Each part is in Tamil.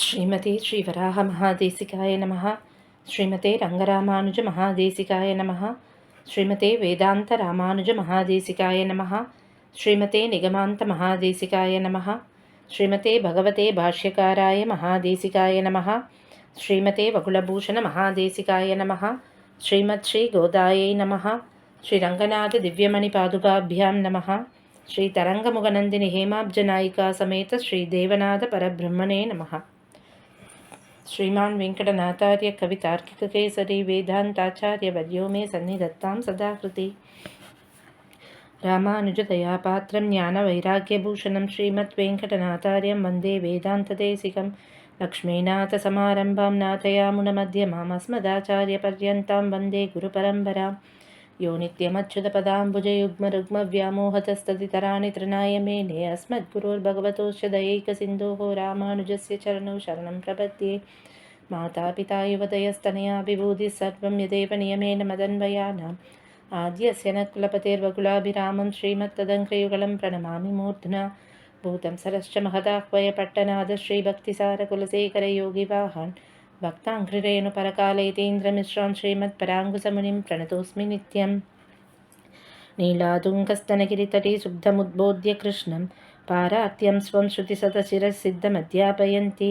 ஸ்ரீமதே ஸ்ரீவராக மகாதேசிகாய நமः ஸ்ரீமதே ரங்கராமானுஜ மகாதேசிகாய நமः ஸ்ரீமதே வேதாந்த ராமானுஜ மகாதேசிகாய நமः ஸ்ரீமதே நிகமாந்த மகாதேசிகாய நமः ஸ்ரீமதே பகவதே பாஷ்யகாராய மகாதேசிகாய நமः ஸ்ரீமதே வகுலபூஷண மகாதேசிகாய நமः ஸ்ரீமத் ஸ்ரீ கோதாயை நமः ஸ்ரீரங்கநாத திவ்யமணி பாதுகாபியாம் நமः ஸ்ரீ தரங்கமுகநந்தினி ஹேமாப்ஜநாயிகா சமேத ஸ்ரீ தேவநாத பரபிரம்மணே நமः श्रीमान् वेङ्कटनाथार्य कवितार्किककेसरी वेदान्ताचार्यवर्यो मे सन्निधत्तां सदा कृति रामानुजदयापात्रं ज्ञानवैराग्यभूषणं श्रीमद्वेङ्कटनाथार्यं वन्दे वेदान्तदेशिकं। लक्ष्मीनाथसमारम्भां नाथयामुनमध्यमामस्मदाचार्यपर्यन्तां वन्दे गुरुपरम्परां यो नित्यमच्युतपदाम्बुजयुग्मरुग्मव्यामोहतस्तदितराणि तृणाय मेने अस्मद्गुरोर्भगवतोश्च दयैकसिन्धोः रामानुजस्य चरणौ शरणं प्रपद्ये। मातापिता युवतयस्तनया सर्वं यदेव नियमेन मदन्वयानाम् आद्यस्य न कुलपतेर्वकुलाभिरामं श्रीमत्तदङ्क्रयुगलं प्रणमामि मूर्ध्ना। भूतं सरश्च महदाह्वयपट्टनाद भक्ताङ्घ्रिरेण परकालयितेन्द्रमिश्रां श्रीमत्पराङ्गुसमुनिं प्रणतोऽस्मि नित्यं नीलादुङ्कस्तनकिरितटी शुद्धमुद्बोध्य कृष्णं। पारात्यं स्वं श्रुतिसतचिरसिद्धमध्यापयन्ति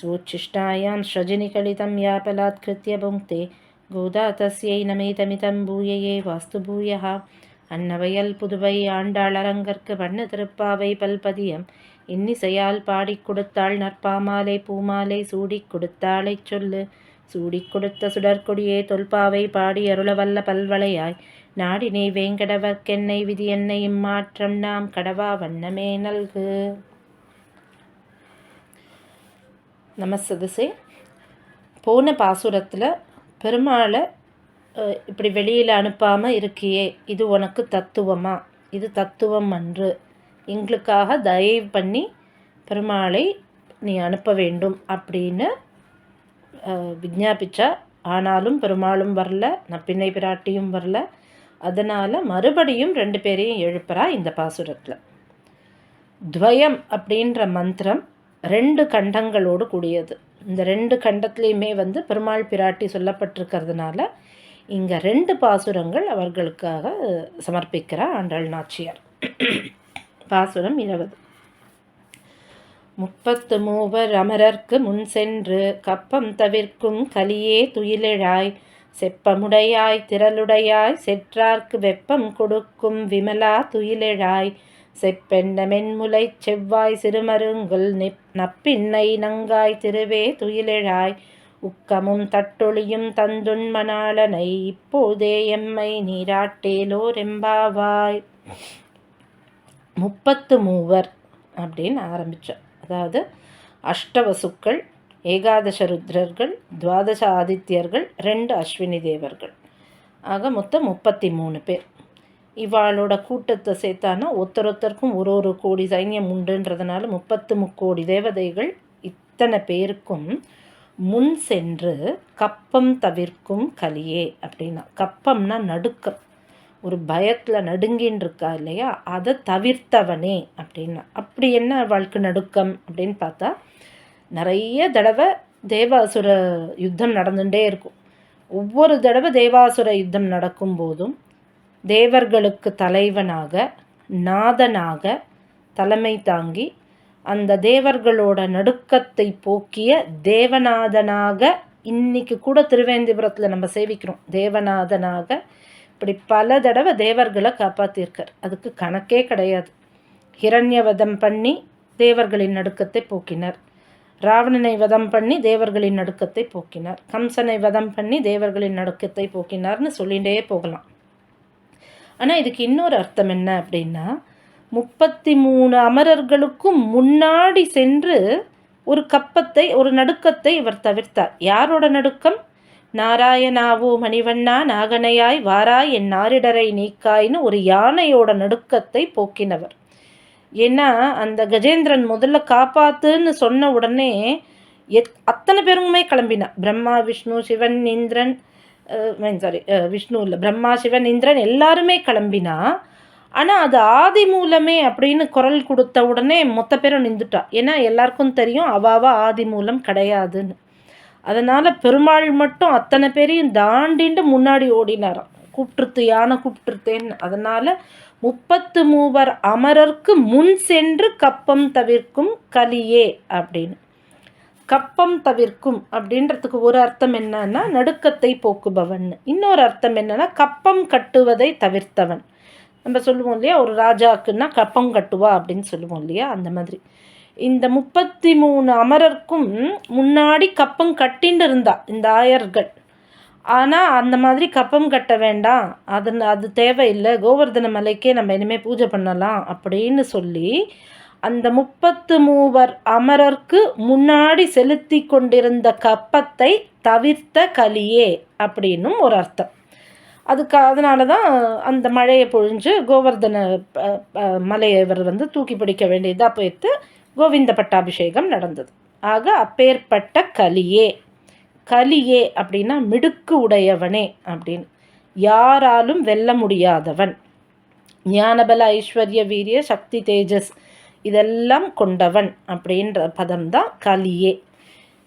स्वोच्छिष्टायां स्रजिनिकळितं यापलात्कृत्य भुङ्क्ते। गोदा तस्यै नमेतमितं न मे तमितं भूयये वास्तुभूयः अन्नवयल्पुदुवैयाण्डालरङ्गर्कवण्णतृप्पावैपल्पदियम् இன்னிசையால் பாடிக் கொடுத்தாள் நற்பாமாலை பூமாலை சூடிக் கொடுத்தாளைச் சொல்லு. சூடிக் கொடுத்த சுடற்கொடியே தொல்பாவை பாடி அருளவல்ல பல்வளையாய். நாடினை வேங்கடவர்க்கென்னை விதி என்னை இம்மாற்றம் நாம் கடவா வண்ணமே நல்கு. நமசதசே போன பாசுரத்தில் பெருமாளை இப்படி வெளியில் அனுப்பாமல் இருக்கியே இது உனக்கு தத்துவமா? இது தத்துவம் அன்று. எங்களுக்காக தயவு பண்ணி பெருமாளை நீ அனுப்ப வேண்டும் அப்படின்னு விஜாபிச்சா ஆனாலும் பெருமாளும் வரல நப்பிண்ணை பிராட்டியும் வரல. அதனால் மறுபடியும் ரெண்டு பேரையும் எழுப்புறா இந்த பாசுரத்தில். துவயம் அப்படின்ற மந்திரம் ரெண்டு கண்டங்களோடு கூடியது. இந்த ரெண்டு கண்டத்துலேயுமே வந்து பெருமாள் பிராட்டி சொல்லப்பட்டிருக்கிறதுனால இங்கே ரெண்டு பாசுரங்கள் அவர்களுக்காக சமர்ப்பிக்கிறார் ஆண்டாள் நாச்சியார். பாசுரம் இருபது. முப்பத்து மூவர் அமரர்க்கு முன் சென்று கப்பம் தவிர்க்கும் கலியே துயிலிழாய் செப்பமுடையாய் திரளுடையாய் செற்றார்க்கு வெப்பம் கொடுக்கும் விமலா துயிலிழாய் செப்பெண்ண மென்முலை செவ்வாய் சிறுமருங்குல் நிப் நப்பின்னை நங்காய் திருவே துயிலிழாய் உக்கமும் தட்டொளியும் தந்துண்மணாளனை இப்போதே எம்மை நீராட்டேலோ ரெம்பாவாய் முப்பத்து மூவர் அப்படின்னு ஆரம்பித்தோம் அதாவது அஷ்டவசுக்கள் ஏகாதச ருத்ரர்கள் துவாதச ஆதித்யர்கள் ரெண்டு அஸ்வினி தேவர்கள். ஆக மொத்தம் முப்பத்தி மூணு பேர். இவாளோட கூட்டத்தை சேர்த்தானா ஒத்தரொத்தருக்கும் ஒரு ஒரு கோடி சைன்யம் உண்டுன்றதுனால முப்பத்து முக்கோடி தேவதைகள் இத்தனை பேருக்கும் முன் சென்று கப்பம் தவிர்க்கும் கலியே அப்படின்னா. கப்பம்னா நடுக்கம். ஒரு பயத்தில் நடுங்கின்னு இருக்கா இல்லையா? அதை தவிர்த்தவனே அப்படின்னா. அப்படி என்ன வாழ்க்கை நடுக்கம் அப்படின்னு பார்த்தா நிறைய தடவை தேவாசுர யுத்தம் நடந்துகிட்டே இருக்கும். ஒவ்வொரு தடவை தேவாசுர யுத்தம் நடக்கும் போதும் தேவர்களுக்கு தலைவனாக நாதனாக தலைமை தாங்கி அந்த தேவர்களோட நடுக்கத்தை போக்கிய தேவநாதனாக இன்னைக்கு கூட திருவேந்திபுரத்தில் நம்ம சேவிக்கிறோம். தேவநாதனாக இப்படி பல தடவை தேவர்களை காப்பாற்றியிருக்கார் அதுக்கு கணக்கே கிடையாது. ஹிரண்யவதம் பண்ணி தேவர்களின் நடுக்கத்தை போக்கினார். ராவணனை வதம் பண்ணி தேவர்களின் நடுக்கத்தை போக்கினார். கம்சனை வதம் பண்ணி தேவர்களின் நடுக்கத்தை போக்கினார்னு சொல்லிகிட்டே போகலாம். ஆனால் இதுக்கு இன்னொரு அர்த்தம் என்ன அப்படின்னா முப்பத்தி மூணு அமரர்களுக்கும் முன்னாடி சென்று ஒரு கப்பத்தை ஒரு நடுக்கத்தை இவர் தவிர்த்தார். யாரோட நடுக்கம்? நாராயணாவோ மணிவண்ணா நாகனையாய் வாராய் என் நாரிடரை நீக்காய்னு ஒரு யானையோட நடுக்கத்தை போக்கினவர். ஏன்னா அந்த கஜேந்திரன் முதல்ல காப்பாத்துன்னு சொன்ன உடனே எத் அத்தனை பேருமே கிளம்பினா. பிரம்மா விஷ்ணு சிவன் இந்திரன் சாரி விஷ்ணு இல்லை பிரம்மா சிவன் இந்திரன் எல்லாருமே கிளம்பினா ஆனால் அது ஆதி மூலமே அப்படின்னு குரல் கொடுத்த உடனே மொத்த பேரும் நின்றுட்டா. ஏன்னா எல்லாருக்கும் தெரியும் அவாவா ஆதி மூலம் கிடையாதுன்னு. அதனால் பெருமாள் மட்டும் அத்தனை பேரையும் தாண்டிண்டு முன்னாடி ஓடினாராம். கூப்பிட்டுருத்து யானை கூப்பிட்டுருத்தேன்னு. அதனால் முப்பத்து மூவர் அமரர்க்கு முன் சென்று கப்பம் தவிர்க்கும் கலியே அப்படின்னு. கப்பம் தவிர்க்கும் அப்படின்றதுக்கு ஒரு அர்த்தம் என்னன்னா நடுக்கத்தை போக்குபவன். இன்னொரு அர்த்தம் என்னன்னா கப்பம் கட்டுவதை தவிர்த்தவன். நம்ம சொல்லுவோம் இல்லையா ஒரு ராஜாக்குன்னா கப்பம் கட்டுவா அப்படின்னு சொல்லுவோம் இல்லையா அந்த மாதிரி. இந்த முப்பத்தி மூணு அமரர்க்கும் முன்னாடி கப்பம் கட்டின்னு இருந்தா இந்த ஆயர்கள். ஆனால் அந்த மாதிரி கப்பம் கட்ட வேண்டாம். அது அது தேவையில்லை. கோவர்தன மலைக்கே நம்ம இனிமேல் பூஜை பண்ணலாம் அப்படின்னு சொல்லி அந்த முப்பத்து மூவர் அமரர்க்கு முன்னாடி செலுத்தி கொண்டிருந்த கப்பத்தை தவிர்த்த கலியே அப்படின்னும் ஒரு அர்த்தம். அதுக்கு அதனால தான் அந்த மழையை பொழிஞ்சு கோவர்தன மலையை இவர் வந்து தூக்கி பிடிக்க வேண்டியதாக போயிட்டு கோவிந்த பட்டாபிஷேகம் நடந்தது. ஆக அப்பேற்பட்ட கலியே. கலியே அப்படின்னா மிடுக்கு உடையவனே அப்படின்னு. யாராலும் வெல்ல முடியாதவன். ஞானபல ஐஸ்வர்ய வீரிய சக்தி தேஜஸ் இதெல்லாம் கொண்டவன் அப்படின்ற பதம்தான் கலியே.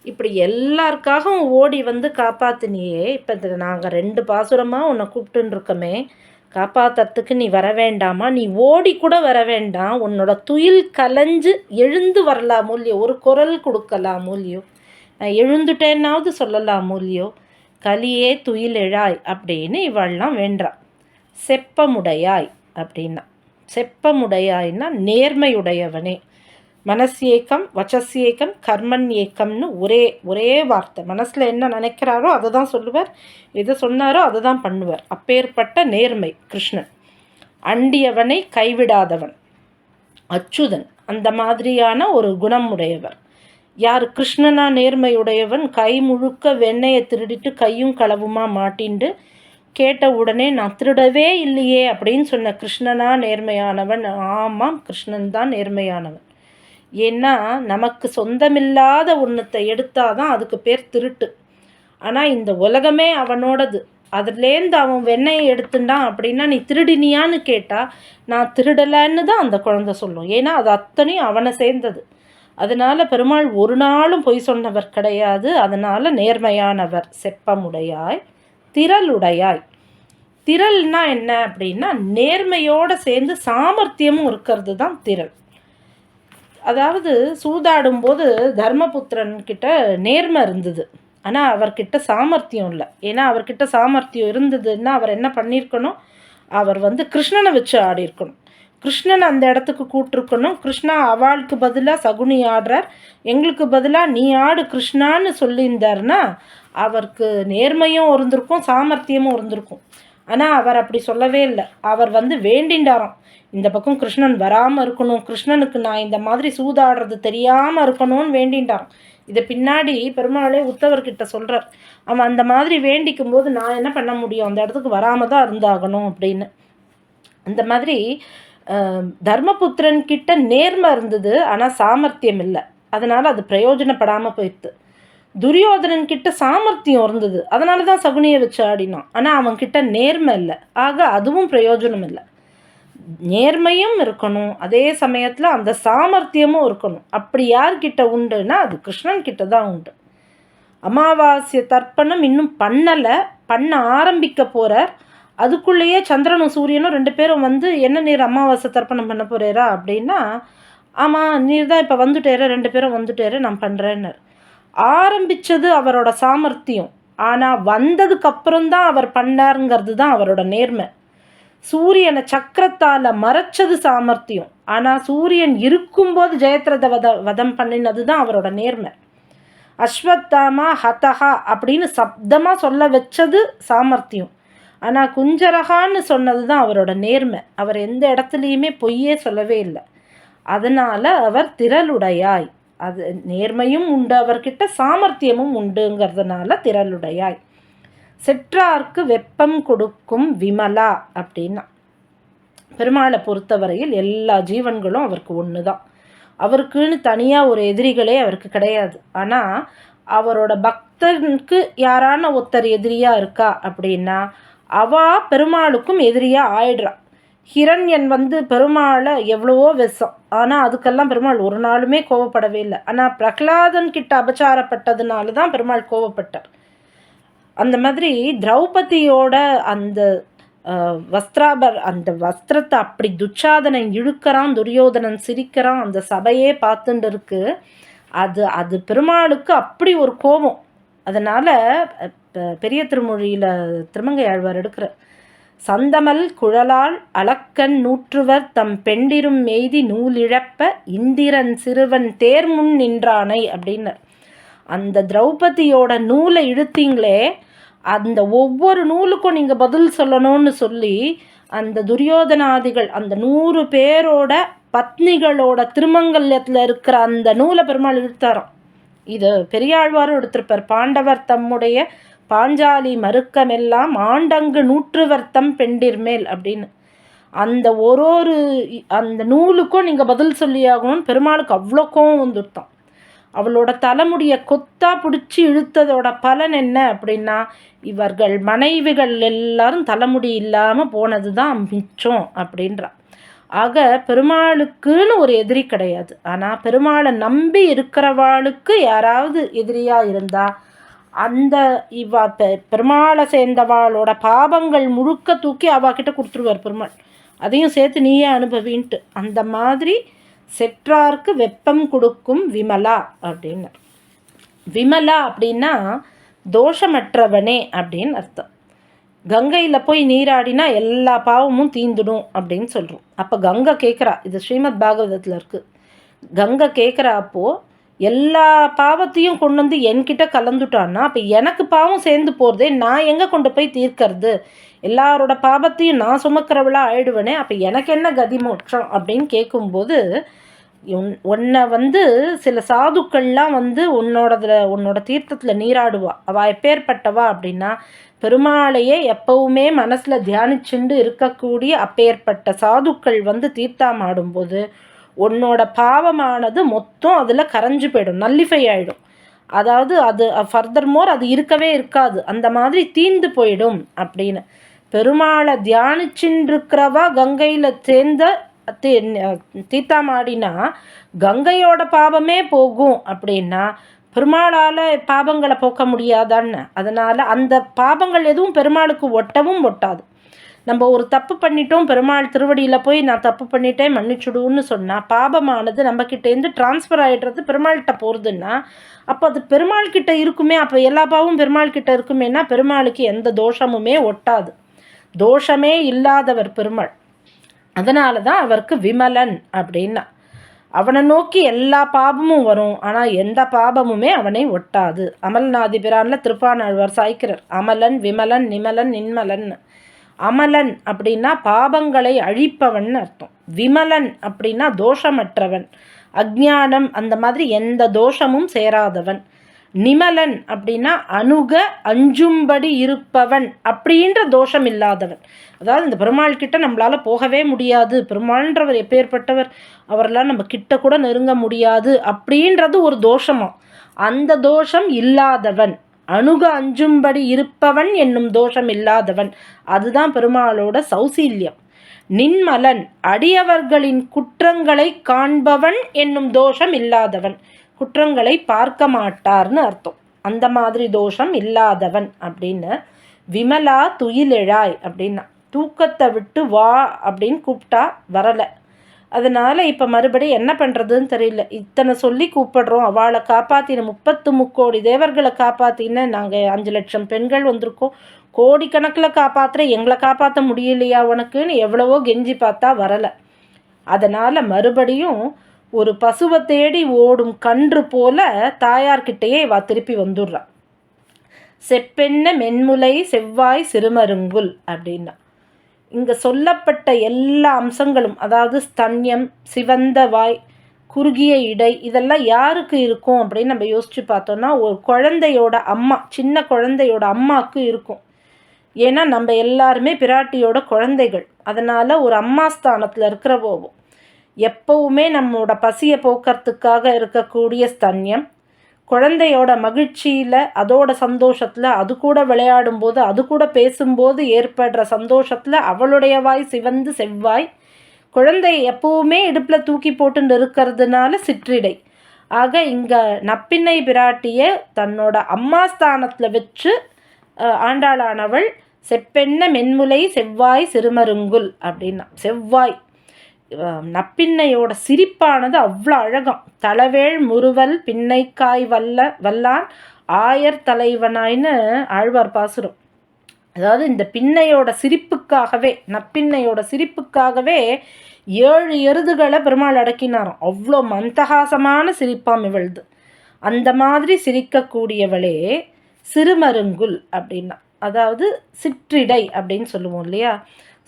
இப்படி எல்லாருக்காகவும் ஓடி வந்து காப்பாத்தினியே. இப்போ நாங்கள் ரெண்டு பாசுரமாக உன்னை கூப்பிட்டுருக்கோமே காப்பாற்றுறதுக்கு நீ வர வேண்டாமா? நீ ஓடி கூட வர வேண்டாம். உன்னோட துயில் கலைஞ்சு எழுந்து வரலாம் மூலியோ ஒரு குரல் கொடுக்கலாம் மூலியோ. நான் எழுந்துட்டேன்னாவது சொல்லலாம் மூலியோ. கலியே துயில் எழாய் அப்படின்னு இவள்லாம் வேண்டான் செப்பமுடையாய் அப்படின்னா. செப்பமுடையாய்னா நேர்மையுடையவனே. மனசியேக்கம் வச்சசியேக்கம் கர்மன் ஏக்கம்னு ஒரே ஒரே வார்த்தை. மனசில் என்ன நினைக்கிறாரோ அதை தான் சொல்லுவார். எதை சொன்னாரோ அதை தான் பண்ணுவார். அப்பேற்பட்ட நேர்மை கிருஷ்ணன். அண்டியவனை கைவிடாதவன். அச்சுதன். அந்த மாதிரியான ஒரு குணம் உடையவர் யார் கிருஷ்ணனா நேர்மையுடையவன் கை முழுக்க வெண்ணையை திருடிட்டு கையும் களவுமா மாட்டிண்டு கேட்ட உடனே நான் திருடவே இல்லையே அப்படின்னு சொன்ன கிருஷ்ணனா நேர்மையானவன். ஆமாம் கிருஷ்ணன் தான் நேர்மையானவன். ஏன்னா நமக்கு சொந்தமில்லாத ஒன்றத்தை எடுத்தால் தான் அதுக்கு பேர் திருட்டு. ஆனால் இந்த உலகமே அவனோடது. அதுலேருந்து அவன் வெண்ணையை எடுத்துட்டான் அப்படின்னா நீ திருடினியான்னு கேட்டால் நான் திருடலைன்னு தான் அந்த குழந்தை சொல்லும். ஏன்னா அது அத்தனையும் அவனை சேர்ந்தது. அதனால் பெருமாள் ஒரு நாளும் பொய் சொன்னவர் கிடையாது. அதனால் நேர்மையானவர் செப்பமுடையாய் திரளுடையாய். திரள்னா என்ன அப்படின்னா நேர்மையோடு சேர்ந்து சாமர்த்தியமும் இருக்கிறது தான் திரள். அதாவது சூதாடும் போது தர்மபுத்திரன் கிட்ட நேர்மை இருந்தது. ஆனால் அவர்கிட்ட சாமர்த்தியம் இல்லை. ஏன்னா அவர்கிட்ட சாமர்த்தியம் இருந்ததுன்னா அவர் என்ன பண்ணியிருக்கணும் அவர் வந்து கிருஷ்ணனை வச்சு ஆடியிருக்கணும் கிருஷ்ணன் அந்த இடத்துக்கு கூட்டிருக்கணும். கிருஷ்ணா அவளுக்கு பதிலாக சகுனி ஆடுறார். எங்களுக்கு பதிலாக நீ ஆடு கிருஷ்ணான்னு சொல்லியிருந்தாருன்னா அவருக்கு நேர்மையும் இருந்திருக்கும் சாமர்த்தியமும் இருந்திருக்கும். ஆனால் அவர் அப்படி சொல்லவே இல்லை. அவர் வந்து வேண்டின்றாராம் இந்த பக்கம் கிருஷ்ணன் வராமல் இருக்கணும். கிருஷ்ணனுக்கு நான் இந்த மாதிரி சூதாடுறது தெரியாமல் இருக்கணும்னு வேண்டின்றாராம் இதை பின்னாடி பெருமாளே உத்தவர்கிட்ட சொல்கிறார் அவன் அந்த மாதிரி வேண்டிக்கும் போது நான் என்ன பண்ண முடியும்? அந்த இடத்துக்கு வராமல் தான் இருந்தாகணும் அப்படின்னு. அந்த மாதிரி தர்மபுத்திரன் கிட்ட நேர்மை இருந்தது ஆனால் சாமர்த்தியம் இல்லை. அதனால் அது பிரயோஜனப்படாமல் போயிடுது துரியோதனன் கிட்ட சாமர்த்தியம் இருந்தது. அதனால தான் சகுனியை வச்சு ஆடினான். ஆனால் அவன் கிட்ட நேர்மை இல்லை. ஆக அதுவும் பிரயோஜனம் இல்லை. நேர்மையும் இருக்கணும். அதே சமயத்தில் அந்த சாமர்த்தியமும் இருக்கணும். அப்படி யார்கிட்ட உண்டுன்னா அது கிருஷ்ணன் கிட்ட தான் உண்டு. அமாவாசிய தர்ப்பணம் இன்னும் பண்ணலை. பண்ண ஆரம்பிக்க போகிறார் அதுக்குள்ளேயே சந்திரனும் சூரியனும் ரெண்டு பேரும் வந்து என்ன நீர் அமாவாசை தர்ப்பணம் பண்ண போகிறேரா அப்படின்னா ஆமாம் நீர் தான் இப்போ வந்துட்டேற ரெண்டு பேரும் வந்துட்டேற நான் பண்ணுறேன்னு ஆரம்பித்தது அவரோட சாமர்த்தியம். ஆனால் வந்ததுக்கப்புறம் தான் அவர் பண்ணாருங்கிறது தான் அவரோட நேர்மை. சூரியனை சக்கரத்தால் மறைச்சது சாமர்த்தியம். ஆனால் சூரியன் இருக்கும்போது ஜெயத்ரத வத வதம் பண்ணினது தான் அவரோட நேர்மை. அஸ்வத்தாமா ஹதஹா அப்படின்னு சப்தமாக சொல்ல வச்சது சாமர்த்தியம். ஆனால் குஞ்சரகான்னு சொன்னது தான் அவரோட நேர்மை. அவர் எந்த இடத்துலையுமே பொய்யே சொல்லவே இல்லை. அதனால் அவர் திரளுடையாய். அது நேர்மையும் உண்டு அவர்கிட்ட சாமர்த்தியமும் உண்டுங்கிறதுனால திரளுடையாய். செற்றார்க்கு வெப்பம் கொடுக்கும் விமலா அப்படின்னா பெருமாளை பொறுத்தவரையில் எல்லா ஜீவன்களும் அவருக்கு ஒன்று தான் அவருக்குன்னு தனியாக ஒரு எதிரிகளே அவருக்கு கிடையாது. ஆனால் அவரோட பக்தனுக்கு யாரான ஒருத்தர் எதிரியாக இருக்கா அப்படின்னா அவா பெருமாளுக்கும் எதிரியாக ஆயிடுறா. ஹிரண்யன் வந்து பெருமாளை எவ்வளவோ விஷம் ஆனால் அதுக்கெல்லாம் பெருமாள் ஒரு நாளுமே கோவப்படவே இல்லை. ஆனால் பிரகலாதன் கிட்ட அபச்சாரப்பட்டதுனால தான் பெருமாள் கோவப்பட்டார். அந்த மாதிரி திரௌபதியோட அந்த வஸ்திராபர் அந்த வஸ்திரத்தை அப்படி துச்சாதனன் இழுக்கிறான் துரியோதனன் சிரிக்கிறான் அந்த சபையே பார்த்துட்டு இருக்கு அது அது பெருமாளுக்கு அப்படி ஒரு கோபம். அதனால் பெரிய திருமொழியில் திருமங்கை ஆழ்வார் எடுக்கிற சந்தமல் குழலால் அளக்கண் நூற்றுவர் தம் பெண்டிரும் மெய்தி நூலிழப்ப இந்திரன் சிறுவன் தேர்முன் நின்றானை அப்படின்னார். அந்த திரௌபதியோட நூலை இழுத்தீங்களே அந்த ஒவ்வொரு நூலுக்கும் நீங்கள் பதில் சொல்லணும்னு சொல்லி அந்த துரியோதனாதிகள் அந்த நூறு பேரோட பத்னிகளோட திருமங்கல்யத்தில் இருக்கிற அந்த நூலை பெருமாள் இழுத்தாராம். இது பெரியாழ்வாரும் எடுத்திருப்பார். பாண்டவர் தம்முடைய பாஞ்சாலி மறுக்கமெல்லாம் ஆண்டங்கு நூற்று வர்த்தம் பெண்டிர்மேல் அப்படின்னு. அந்த ஒரு ஒரு அந்த நூலுக்கும் நீங்கள் பதில் சொல்லியாகணும்னு பெருமாளுக்கு அவ்வளோ கோவம் வந்துட்டான். அவளோட தலைமுடியை கொத்தா பிடிச்சி இழுத்ததோட பலன் என்ன அப்படின்னா இவர்கள் மனைவிகள் எல்லாரும் தலைமுடி இல்லாமல் போனது தான் மிச்சம் அப்படின்றா. ஆக பெருமாளுக்குன்னு ஒரு எதிரி கிடையாது. ஆனால் பெருமாளை நம்பி இருக்கிறவாளுக்கு யாராவது எதிரியாக இருந்தால் அந்த இவா பெ பெருமாளை சேர்ந்தவாளோட பாவங்கள் முழுக்க தூக்கி அவகிட்ட கொடுத்துருவார் பெருமாள். அதையும் சேர்த்து நீயே அனுபவின்ட்டு. அந்த மாதிரி செற்றார்க்கு வெப்பம் கொடுக்கும் விமலா அப்படின்னு விமலா அப்படின்னா தோஷமற்றவனே அப்படின்னு அர்த்தம். கங்கையில் போய் நீராடினா எல்லா பாவமும் தீந்துடும் அப்படின்னு சொல்கிறோம் அப்போ கங்கை கேட்குறா இது ஸ்ரீமத் பாகவதத்தில் இருக்குது கங்கை கேட்குறா அப்போது எல்லா பாவத்தையும் கொண்டு வந்து என்கிட்ட கலந்துட்டான்னா அப்போ எனக்கு பாவம் சேர்ந்து போகிறதே நான் எங்கே கொண்டு போய் தீர்க்கறது? எல்லாரோட பாவத்தையும் நான் சுமக்கிறவளா ஆயிடுவேனே அப்போ எனக்கு என்ன கதி மோட்சம் அப்படின்னு கேட்கும்போது உன்னை வந்து சில சாதுக்கள்லாம் வந்து உன்னோடதுல உன்னோட தீர்த்தத்தில் நீராடுவா. அவள் எப்பேற்பட்டவா அப்படின்னா பெருமாளையே எப்பவுமே மனசில் தியானிச்சுண்டு இருக்கக்கூடிய அப்பேற்பட்ட சாதுக்கள் வந்து தீர்த்தாமாடும்போது உன்னோட பாவமானது மொத்தம் அதில் கரைஞ்சு போயிடும் நல்லிஃபை ஆகிடும் அதாவது அது ஃபர்தர் மோர் அது இருக்கவே இருக்காது. அந்த மாதிரி தீந்து போயிடும் அப்படின்னு. பெருமாளை தியானிச்சுருக்கிறவா கங்கையில் சேர்ந்த தீ தீத்தாமாடினா கங்கையோட பாவமே போகும் அப்படின்னா பெருமாளால் பாவங்களை போக்க முடியாதான்னு. அதனால் அந்த பாவங்கள் எதுவும் பெருமாளுக்கு ஒட்டவும் ஒட்டாது. நம்ம ஒரு தப்பு பண்ணிட்டோம் பெருமாள் திருவடியில் போய் நான் தப்பு பண்ணிட்டேன் மன்னிச்சுடுன்னு சொன்னால் பாபமானது நம்மக்கிட்டேருந்து டிரான்ஸ்ஃபர் ஆகிடுறது பெருமாள்கிட்ட போகிறதுன்னா அப்போ அது பெருமாள் கிட்ட இருக்குமே அப்போ எல்லா பாவம் பெருமாள் கிட்ட இருக்குமேனா பெருமாளுக்கு எந்த தோஷமுமே ஒட்டாது. தோஷமே இல்லாதவர் பெருமாள். அதனால தான் அவருக்கு விமலன் அப்படின்னா. அவனை நோக்கி எல்லா பாபமும் வரும் ஆனால் எந்த பாபமுமே அவனை ஒட்டாது. அமல்நாதிபிரானில் திருப்பானாழ்வார் சாய்க்கிறார் அமலன் விமலன் நிமலன் நின்மலன் அமலன் அப்படின்னா பாபங்களை அழிப்பவன் அர்த்தம். விமலன் அப்படின்னா தோஷமற்றவன். அஜானம் அந்த மாதிரி எந்த தோஷமும் சேராதவன். நிமலன் அப்படின்னா அணுக அஞ்சும்படி இருப்பவன் அப்படின்ற தோஷம் இல்லாதவன். அதாவது இந்த பெருமாள் கிட்ட நம்மளால போகவே முடியாது. பெருமாள்ன்றவர் எப்பேற்பட்டவர்? அவரெல்லாம் நம்ம கிட்ட கூட நெருங்க முடியாது அப்படின்றது ஒரு தோஷமா? அந்த தோஷம் இல்லாதவன். அணுக அஞ்சும்படி இருப்பவன் என்னும் தோஷம் இல்லாதவன் அதுதான் பெருமாளோட சௌசீல்யம். நின்மலன் அடியவர்களின் குற்றங்களை காண்பவன் என்னும் தோஷம் இல்லாதவன் குற்றங்களை பார்க்க மாட்டார்னு அர்த்தம். அந்த மாதிரி தோஷம் இல்லாதவன் அப்படின்னு விமலா துயிலெழாய் அப்படின்னா தூக்கத்தை விட்டு வா அப்படின்னு கூப்பிட்டா வரலை. அதனால் இப்போ மறுபடியும் என்ன பண்ணுறதுன்னு தெரியல. இத்தனை சொல்லி கூப்பிடுறோம். அவளை காப்பாற்றின முப்பத்து முக்கோடி தேவர்களை காப்பாற்றின நாங்கள் அஞ்சு லட்சம் பெண்கள் வந்திருக்கோம். கோடிக்கணக்கில் காப்பாற்றுற எங்களை காப்பாற்ற முடியலையா உனக்குன்னு எவ்வளவோ கெஞ்சி பார்த்தா வரலை. அதனால் மறுபடியும் ஒரு பசுவை தேடி ஓடும் கன்று போல தாயார்கிட்டேயே வா திருப்பி வந்துடுறான் செப்பென்ன மென்முலை செவ்வாய் சிறுமருங்குல் அப்படின்னா. இங்கே சொல்லப்பட்ட எல்லா அம்சங்களும் அதாவது ஸ்தன்யம் சிவந்த வாய் குறுகிய இடை இதெல்லாம் யாருக்கு இருக்கும் அப்படின்னு நம்ம யோசித்து பார்த்தோன்னா ஒரு குழந்தையோட அம்மா சின்ன குழந்தையோட அம்மாவுக்கு இருக்கும். ஏன்னா நம்ம எல்லாருமே பிராட்டியோட குழந்தைகள். அதனால் ஒரு அம்மா ஸ்தானத்தில் இருக்கிற போவோம். எப்பவுமே நம்மளோட பசியை போக்குறதுக்காக இருக்கக்கூடிய ஸ்தன்யம் குழந்தையோட மகிழ்ச்சியில் அதோட சந்தோஷத்தில் அது கூட விளையாடும் போது அது கூட பேசும்போது ஏற்படுற சந்தோஷத்தில் அவளுடைய வாய் சிவந்து செவ்வாய். குழந்தை எப்பவுமே இடுப்பில் தூக்கி போட்டு இருக்கிறதுனால சிற்றிடை. ஆக இங்கே நப்பின்னை பிராட்டியை தன்னோட அம்மா ஸ்தானத்தில் வச்சு ஆண்டாளானவள் செப்பெண்ண மென்முலை செவ்வாய் சிறுமருங்குல் அப்படின்னா செவ்வாய் நப்பின்னையோட சிரிப்பானது அவ்வளோ அழகாம். தளவேள் முறுவல் பின்னைக்காய் வல்ல வல்லான் ஆயர் தலைவனாயின்னு ஆழ்வார் பாசுரம். அதாவது இந்த பின்னையோட சிரிப்புக்காகவே நப்பின்னையோட சிரிப்புக்காகவே ஏழு எருதுகளை பெருமாள் அடக்கினாராம். அவ்வளோ மந்தகாசமான சிரிப்பாம் இவள்து. அந்த மாதிரி சிரிக்கக்கூடியவளே சிறுமருங்குல் அப்படின்னா. அதாவது சிற்றிடை அப்படின்னு சொல்லுவோம் இல்லையா?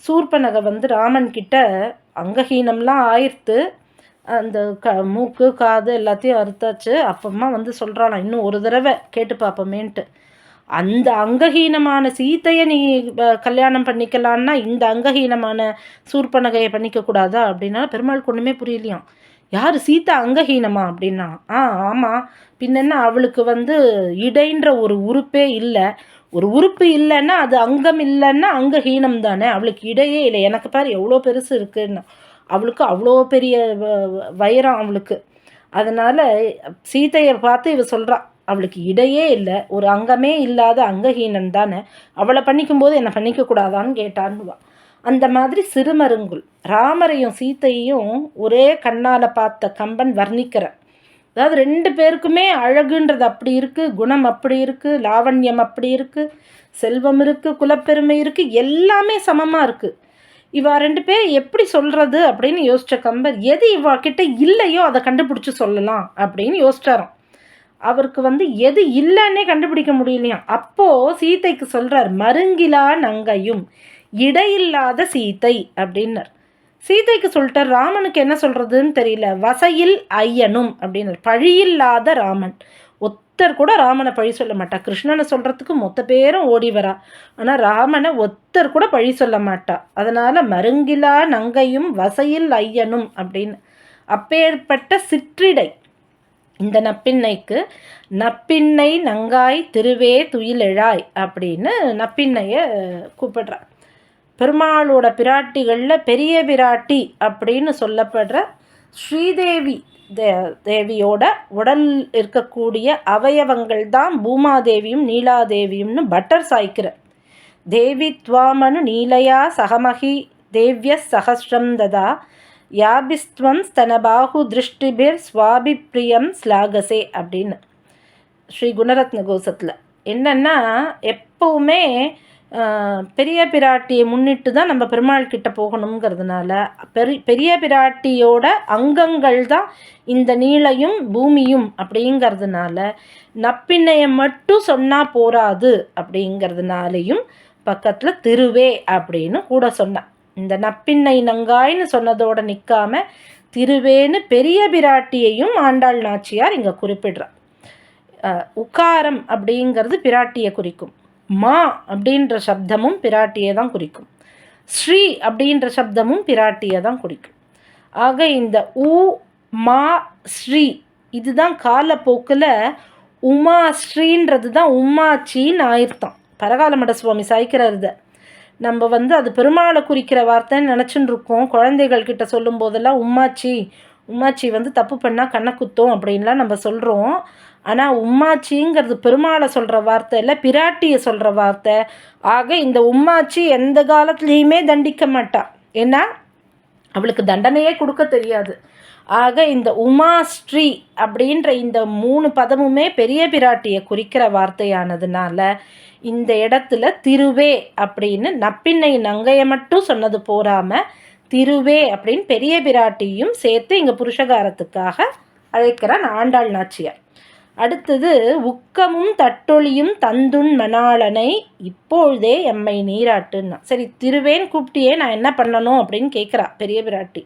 சூர்பனகை வந்து ராமன் கிட்ட அங்கஹீனம்லாம் ஆயிர்த்து அந்த க மூக்கு காது எல்லாத்தையும் அறுத்தாச்சு. அப்பமா வந்து சொல்கிறாளாம் இன்னும் ஒரு தடவை கேட்டு பார்ப்போமேன்ட்டு அந்த அங்கஹீனமான சீத்தையை நீ கல்யாணம் பண்ணிக்கலான்னா இந்த அங்கஹீனமான சூர்பனகையை பண்ணிக்கக்கூடாதா? அப்படின்னா பெருமாள் ஒன்றுமே புரியலையாம். யார் சீதா அங்கஹீனமா? அப்படின்னா ஆ ஆமாம் பின்னென்ன அவளுக்கு வந்து இடைன்ற ஒரு உறுப்பே இல்லை. ஒரு உறுப்பு இல்லைன்னா அது அங்கம் இல்லைன்னா அங்கஹீனம் தானே? அவளுக்கு இடையே இல்லை. எனக்கு பாரு எவ்வளோ பெருசு இருக்குன்னு. அவளுக்கு அவ்வளோ பெரிய வைரம் அவளுக்கு. அதனால் சீதையை பார்த்து இவ சொல்கிறா அவளுக்கு இடையே இல்லை. ஒரு அங்கமே இல்லாத அங்கஹீனன் தானே? அவளை பண்ணிக்கும்போது என்னை பண்ணிக்கக்கூடாதான்னு கேட்டான்னுவா. அந்த மாதிரி சிறுமருங்குல் ராமரையும் சீத்தையும் ஒரே கண்ணால் பார்த்த கம்பன் வர்ணிக்கிறேன் அதாவது ரெண்டு பேருக்குமே அழகுன்றது அப்படி இருக்குது குணம் அப்படி இருக்குது லாவண்யம் அப்படி இருக்குது செல்வம் இருக்குது குலப்பெருமை இருக்குது எல்லாமே சமமாக இருக்குது இவா ரெண்டு பேர் எப்படி சொல்கிறது அப்படின்னு யோசித்த கம்பர் எது இவா கிட்ட இல்லையோ அதை கண்டுபிடிச்சி சொல்லலாம் அப்படின்னு யோசிச்சாராம். அவருக்கு வந்து எது இல்லைன்னே கண்டுபிடிக்க முடியலையாம். அப்போது சீதைக்கு சொல்கிறார் மருங்கிலா நங்கையும் இடையில்லாத சீத்தை அப்படின்னார். சீதைக்கு சொல்லிட்டு ராமனுக்கு என்ன சொல்கிறதுன்னு தெரியல. வசையில் ஐயனும் அப்படின்னு. பழியில்லாத ராமன். ஒத்தர் கூட ராமனை பழி சொல்ல மாட்டா. கிருஷ்ணனை சொல்கிறதுக்கு மொத்த பேரும் ஓடி வரா. ஆனால் ராமனை ஒத்தர் கூட பழி சொல்ல மாட்டா. அதனால் மருங்கிலா நங்கையும் வசையில் ஐயனும் அப்படின்னு. அப்பேற்பட்ட சிற்றிடை. இந்த நப்பின்னைக்கு நப்பின்னை நங்காய் திருவே துயிலெழாய் அப்படின்னு நப்பின்னையை கூப்பிடுறான் பெருமாளோட பிராட்டிகளில் பெரிய பிராட்டி அப்படின்னு சொல்லப்படுற ஸ்ரீதேவி தே தேவியோட உடல் இருக்கக்கூடிய அவயவங்கள் தான் பூமாதேவியும் நீலாதேவியும்னு பட்டர் சாய்க்கிற. தேவி துவாமனு நீலையா சகமகி தேவிய சகசிரம் ததா. யாபிஸ்துவம் ஸ்தனபாகு திருஷ்டிபிர் சுவாபிப்பிரியம் ஸ்லாகசே அப்படின்னு ஸ்ரீ குணரத்ன கோசத்தில் என்னென்னா எப்போவுமே பெரிய பிராட்டியை முன்னிட்டு தான் நம்ம பெருமாள் கிட்ட போகணுங்கிறதுனால பெரி பெரிய பிராட்டியோட அங்கங்கள் தான் இந்த நீளையும் பூமியும் அப்படிங்கிறதுனால நப்பின்னையை மட்டும் சொன்னால் போராது அப்படிங்கிறதுனாலையும் பக்கத்தில் திருவே அப்படின்னு கூட சொன்னான் இந்த நப்பின்னை நங்காய்னு சொன்னதோடு நிற்காம திருவேன்னு பெரிய பிராட்டியையும் ஆண்டாள் நாச்சியார் இங்கே குறிப்பிடுறார். உக்காரம் அப்படிங்கிறது பிராட்டியை குறிக்கும். மா அப்படின்ற சப்தமும் பிராட்டியை தான் குறிக்கும். ஸ்ரீ அப்படின்ற சப்தமும் பிராட்டியை தான் குறிக்கும். ஆக இந்த உ மா ஸ்ரீ இதுதான் காலப்போக்கில் உமா ஸ்ரீன்றது தான் உமாச்சின்னு ஆயிர்த்தான் பரகாலமட சுவாமி சாய்க்கிறார் நம்ம வந்து அது பெருமாளை குறிக்கிற வார்த்தைன்னு நினச்சின்னு இருக்கோம். குழந்தைகள் கிட்ட சொல்லும் போதெல்லாம் உம்மாச்சி உம்மாச்சி வந்து தப்பு பண்ணால் கண்ணை குத்தும் அப்படின்லாம் நம்ம சொல்கிறோம் ஆனால் உம்மாச்சிங்கிறது பெருமாளை சொல்கிற வார்த்தை இல்லை பிராட்டியை சொல்கிற வார்த்தை. ஆக இந்த உம்மாச்சி எந்த காலத்துலேயுமே தண்டிக்க மாட்டான் ஏன்னா அவளுக்கு தண்டனையே கொடுக்க தெரியாது. ஆக இந்த உமாஸ்ரீ அப்படின்ற இந்த மூணு பதமுமே பெரிய பிராட்டியை குறிக்கிற வார்த்தையானதுனால இந்த இடத்துல திருவே அப்படின்னு நப்பிண்ணை நங்கையை மட்டும் சொன்னது போராமல் திருவே அப்படின்னு பெரிய பிராட்டியும் சேர்த்து இங்கே புருஷகாரத்துக்காக அழைக்கிறான் ஆண்டாள் நாச்சியார். அடுத்தது உக்கமும் தட்டொழியும் தந்துன் மணாளனை இப்பொழுதே எம்மை நீராட்டுன்னா. சரி திருவேன் கூப்பிட்டியே நான் என்ன பண்ணணும் அப்படின்னு கேட்குறா பெரிய பிராட்டி.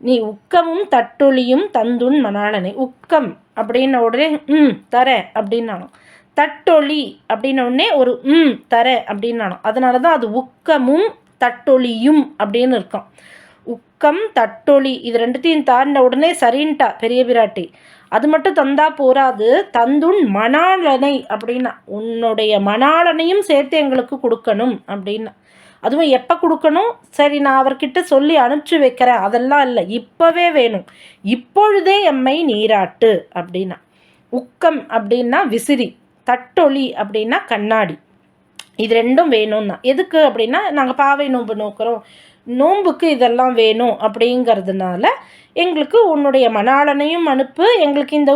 நீ உக்கமும் தட்டொழியும் தந்துன் மணாளனை. உக்கம் அப்படின்ன உடனே ம் தரேன் அப்படின்னாலும் தட்டொளி அப்படின்ன உடனே ஒரு ம் தரேன் அப்படின்னாலும் அதனால தான் அது உக்கமும் தட்டொழியும் அப்படின்னு இருக்கும். உக்கம் தட்டொளி இது ரெண்டுத்தையும் தாண்டின உடனே சரின்ட்டா பெரிய பிராட்டி. அது மட்டும் தந்தா போராது தந்துன் மணாளனை அப்படின்னா உன்னுடைய மணாளனையும் சேர்த்து எங்களுக்கு கொடுக்கணும் அப்படின்னா. அதுவும் எப்போ கொடுக்கணும்? சரி நான் அவர்கிட்ட சொல்லி அனுப்பிச்சி வைக்கிறேன். அதெல்லாம் இல்லை இப்போவே வேணும். இப்பொழுதே எம்மை நீராட்டு அப்படின்னா. உக்கம் அப்படின்னா விசிறி தட்டொளி அப்படின்னா கண்ணாடி. இது ரெண்டும் வேணும்னா. எதுக்கு அப்படின்னா நாங்கள் பாவை நோன்பு நோக்கிறோம். நோன்புக்கு இதெல்லாம் வேணும் அப்படிங்கிறதுனால எங்களுக்கு உன்னுடைய மணாளனையும் அனுப்பு. எங்களுக்கு இந்த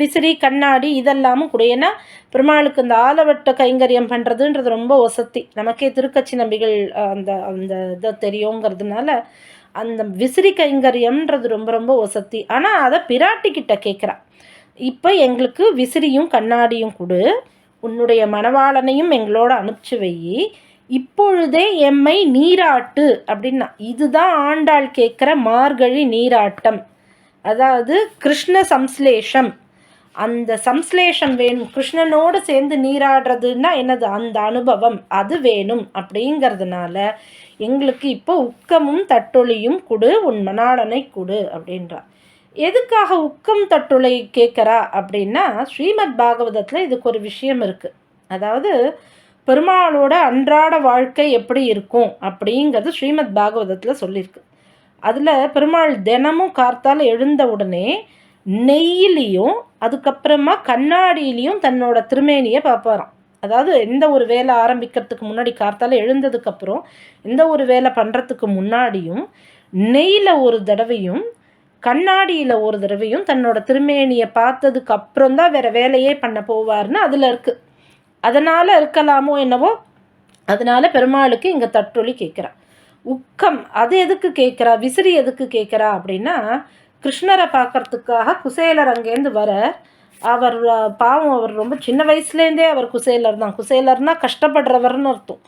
விசிறி கண்ணாடி இதெல்லாமும் கூட. ஏன்னா பெருமாளுக்கு இந்த ஆலவட்ட கைங்கரியம் பண்ணுறதுன்றது ரொம்ப வசதி. நமக்கே திருக்கட்சி நம்பிகள் அந்த அந்த இதை தெரியுங்கிறதுனால அந்த விசிறி கைங்கரியம்ன்றது ரொம்ப ரொம்ப வசதி. ஆனால் அதை பிராட்டிக்கிட்ட கேட்குறா இப்போ எங்களுக்கு விசிறியும் கண்ணாடியும் கொடு. உன்னுடைய மணவாளனையும் எங்களோட அனுப்பிச்சு வை. இப்பொழுதே எம்மை நீராட்டு அப்படின்னா இதுதான் ஆண்டாள் கேட்குற மார்கழி நீராட்டம். அதாவது கிருஷ்ண சம்ஸ்லேஷம். அந்த சம்ஸ்லேஷம் வேணும். கிருஷ்ணனோடு சேர்ந்து நீராடுறதுன்னா என்னது? அந்த அனுபவம். அது வேணும் அப்படிங்கிறதுனால எங்களுக்கு இப்போ உக்கமும் தட்டொழியும் கொடு உன் மணாளனை கொடு அப்படின்றார் எதுக்காக உக்கம் தட்டுளை கேட்குறா அப்படின்னா ஸ்ரீமத் பாகவதத்தில் இதுக்கு ஒரு விஷயம் இருக்குது அதாவது பெருமாளோட அன்றாட வாழ்க்கை எப்படி இருக்கும் அப்படிங்கிறது ஸ்ரீமத் பாகவதத்தில் சொல்லியிருக்கு. அதில் பெருமாள் தினமும் கார்த்தால் எழுந்த உடனே நெய்யிலையும் அதுக்கப்புறமா கண்ணாடியிலையும் தன்னோட திருமேனியை பார்ப்பாராம். அதாவது எந்த ஒரு வேலை ஆரம்பிக்கிறதுக்கு முன்னாடி கார்த்தால் எழுந்ததுக்கப்புறம் எந்த ஒரு வேலை பண்ணுறதுக்கு முன்னாடியும் நெய்யில் ஒரு தடவையும் கண்ணாடியில் ஒரு தடவையும் தன்னோட திருமேனியை பார்த்ததுக்கு அப்புறம் தான் வேறு வேலையே பண்ண போவார்னு அதில் இருக்குது அதனால் இருக்கலாமோ என்னவோ அதனால் பெருமாளுக்கு இங்கே தட்டொலி கேட்குறா. உக்கம் அது எதுக்கு கேட்குறா? விசிறி எதுக்கு கேட்குறா? அப்படின்னா கிருஷ்ணரை பார்க்கறதுக்காக குசேலர் அங்கேருந்து வர அவர் பாவம் அவர் ரொம்ப சின்ன வயசுலேருந்தே அவர் குசேலர் தான். குசேலர்னால் கஷ்டப்படுறவர்னு அர்த்தம்.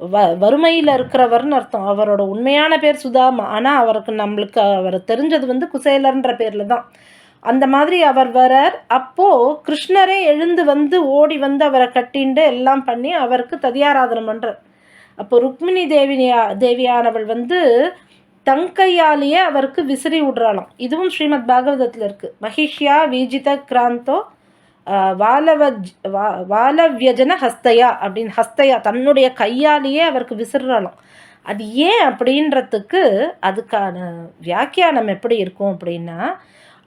வ வறுமையில் இருக்கிறவர்னு அர்த்தம். அவரோட உண்மையான பேர் சுதாமா. ஆனால் அவருக்கு நம்மளுக்கு அவர் தெரிஞ்சது வந்து குசேலர்ன்ற பேரில் தான். அந்த மாதிரி அவர் வரார். அப்போது கிருஷ்ணரே எழுந்து வந்து ஓடி வந்து அவரை கட்டிண்டு எல்லாம் பண்ணி அவருக்கு ததியாராதனம் பண்ணுறார் அப்போ ருக்மிணி தேவியா தேவியானவள் வந்து தங்கையாலேயே அவருக்கு விசிறி விடுறாளாம். இதுவும் ஸ்ரீமத் பாகவதத்தில் இருக்குது மகிஷ்யா வீஜித கிராந்தோ வாலவஜ் வா வாலவியஜன ஹஸ்தையா அப்படின்னு ஹஸ்தையா தன்னுடைய கையாலேயே அவருக்கு விசிறாளாம். அது ஏன் அப்படின்றதுக்கு அதுக்கான வியாக்கியானம் எப்படி இருக்கும் அப்படின்னா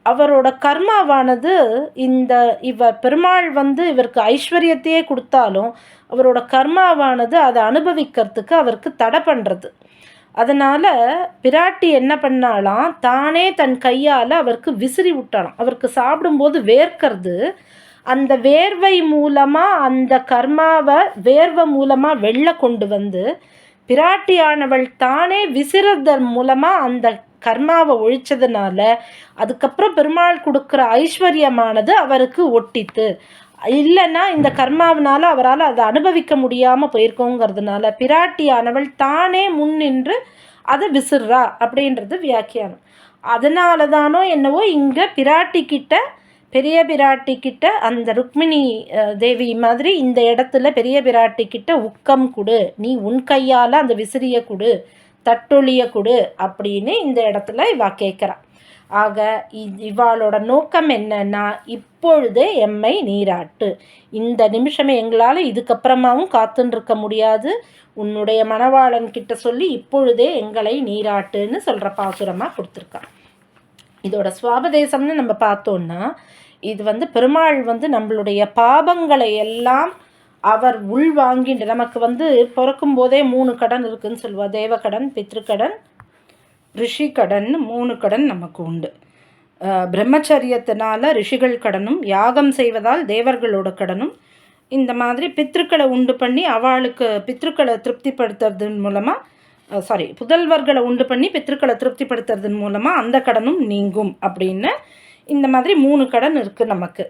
அவரோட கர்மாவானது இந்த இவ பெருமாள் வந்து இவருக்கு ஐஸ்வர்யத்தையே கொடுத்தாலும் அவரோட கர்மாவானது அதை அனுபவிக்கிறதுக்கு அவருக்கு தடை பண்ணுறது அதனால் பிராட்டி என்ன பண்ணாலாம் தானே தன் கையால் அவருக்கு விசிறி விட்டாலாம் அவருக்கு சாப்பிடும்போது வேர்க்கிறது. அந்த வேர்வை மூலமாக அந்த கர்மாவை வேர்வை மூலமாக வெளில கொண்டு வந்து பிராட்டியானவள் தானே விசிறதன் மூலமாக அந்த கர்மாவை ஒழிச்சதுனால அதுக்கப்புறம் பெருமாள் கொடுக்குற ஐஸ்வர்யமானது அவருக்கு ஒட்டித்து. இல்லைன்னா இந்த கர்மாவினால அவரால் அதை அனுபவிக்க முடியாமல் போயிருக்கோங்கிறதுனால பிராட்டியானவள் தானே முன்னின்று அதை விசிறா அப்படின்றது வியாக்கியானம். அதனால தானோ என்னவோ இங்கே பிராட்டிக்கிட்ட பெரிய பிராட்டி கிட்ட அந்த ருக்மிணி தேவி மாதிரி இந்த இடத்துல பெரிய பிராட்டி கிட்ட உக்கம் கொடு. நீ உன் கையால் அந்த விசிறிய கொடு. தட்டொழிய கொடு அப்படின்னு இந்த இடத்துல இவா கேட்குறா ஆக இவாளோட நோக்கம் என்னன்னா இப்பொழுதே எம்மை நீராட்டு. இந்த நிமிஷமே எங்களால் இதுக்கப்புறமாவும் காத்துருக்க முடியாது. உன்னுடைய மணவாளன் கிட்ட சொல்லி இப்பொழுதே எங்களை நீராட்டுன்னு சொல்கிற பாசுரமாக கொடுத்துருக்கா. இதோட சுவாபதேசம்னு நம்ம பார்த்தோன்னா இது வந்து பெருமாள் வந்து நம்மளுடைய பாபங்களை எல்லாம் அவர் உள் வாங்கின்ற நமக்கு வந்து பிறக்கும் போதே மூணு கடன் இருக்குதுன்னு சொல்லுவாள் தேவக்கடன் பித்ருக்கடன் ரிஷி கடன் மூணு கடன் நமக்கு உண்டு. பிரம்மச்சரியத்தினால ரிஷிகள் கடனும் யாகம் செய்வதால் தேவர்களோட கடனும். இந்த மாதிரி பித்ருக்களை உண்டு பண்ணி அவளுக்கு பித்ருக்களை திருப்திப்படுத்துறதன் மூலமாக சாரி புதல்வர்களை உண்டு பண்ணி பித்ருக்களை திருப்திப்படுத்துறதன் மூலமாக அந்த கடனும் நீங்கும் அப்படின்னு இந்த மாதிரி மூணு கடன் இருக்குது நமக்கு.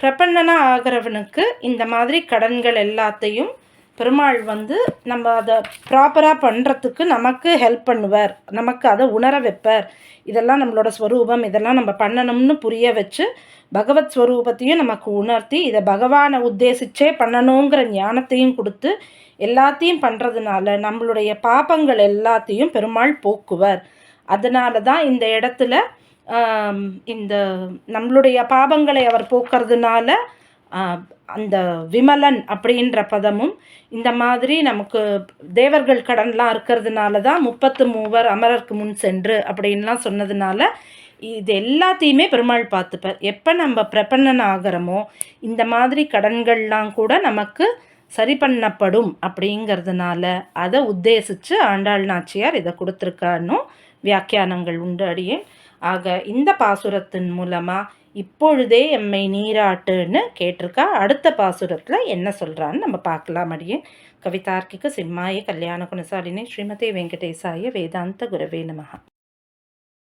பிரபன்னனாக ஆகிறவனுக்கு இந்த மாதிரி கடன்கள் எல்லாத்தையும் பெருமாள் வந்து நம்ம அதை ப்ராப்பராக பண்ணுறதுக்கு நமக்கு ஹெல்ப் பண்ணுவார். நமக்கு அதை உணர வைப்பார். இதெல்லாம் நம்மளோட ஸ்வரூபம். இதெல்லாம் நம்ம பண்ணணும்னு புரிய வச்சு பகவத் ஸ்வரூபத்தையும் நமக்கு உணர்த்தி இதை பகவானை உத்தேசிச்சே பண்ணணுங்கிற ஞானத்தையும் கொடுத்து எல்லாத்தையும் பண்ணுறதுனால நம்மளுடைய பாப்பங்கள் எல்லாத்தையும் பெருமாள் போக்குவர். அதனால தான் இந்த இடத்துல இந்த நம்மளுடைய பாவங்களை அவர் போக்குறதுனால அந்த விமலன் அப்படின்ற பதமும் இந்த மாதிரி நமக்கு தேவர்கள் கடன்லாம் இருக்கிறதுனால தான் முப்பத்து மூவர் அமரருக்கு முன் சென்று அப்படின்லாம் சொன்னதுனால இது எல்லாத்தையுமே பெருமாள் பார்த்துப்பார். எப்போ நம்ம பிரபன்னன் ஆகிறோமோ இந்த மாதிரி கடன்கள்லாம் கூட நமக்கு சரி பண்ணப்படும் அப்படிங்கிறதுனால அதை உத்தேசித்து ஆண்டாள் நாச்சியார் இதை கொடுத்துருக்கான்னும் வியாக்கியானங்கள் உண்டு அடியேன். ஆக இந்த பாசுரத்தின் மூலமாக இப்பொழுதே எம்மை நீராட்டுன்னு கேட்டிருக்கா. அடுத்த பாசுரத்தில் என்ன சொல்கிறான்னு நம்ம பார்க்கலாம் அடியே. கவிதார்க்கிக சிம்மாய கல்யாண குணசாலினி ஸ்ரீமதி வெங்கடேசாய வேதாந்த குரவே நமகா